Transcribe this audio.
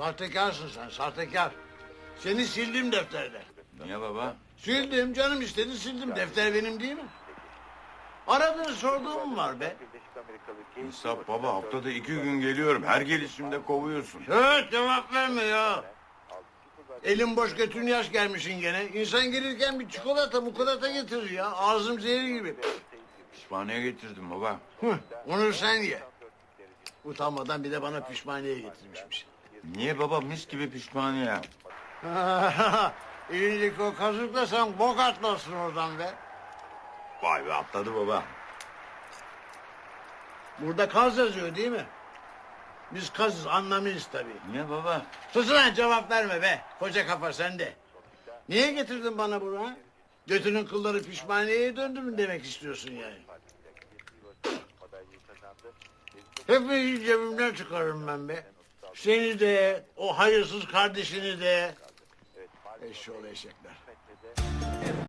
Sahtekarsın sen, sahtekar. Seni sildim defterden. Niye baba? Sildim, canım istedi sildim. Defter benim değil mi? Aradığını sorduğum var be. İnsaf baba haftada iki gün geliyorum. Her gelişimde kovuyorsun. Evet, cevap verme ya. Elim boş götün yaş gelmişsin gene. İnsan gelirken bir çikolata mukolata getirir ya. Ağzım zehir gibi. Pişmaniye getirdim baba. Hıh, onu sen ye. Utanmadan bir de bana pişmaniye getirmişmiş. Niye baba mis gibi pişmaniye? Elindeki o kazıkla sen bok atmasın oradan be. Vay be atladı baba. Burada kaz yazıyor değil mi? Biz kazız anlamayız tabii. Niye baba? Sus lan cevap verme be. Koca kafa sende. Niye getirdin bana bunu ha? Götünün kılları pişmaniyeye döndü mü demek istiyorsun yani? Hepinizi cebimden çıkarırım ben be. Seni de, o hayırsız kardeşini de. Eşşoğlu eşekler.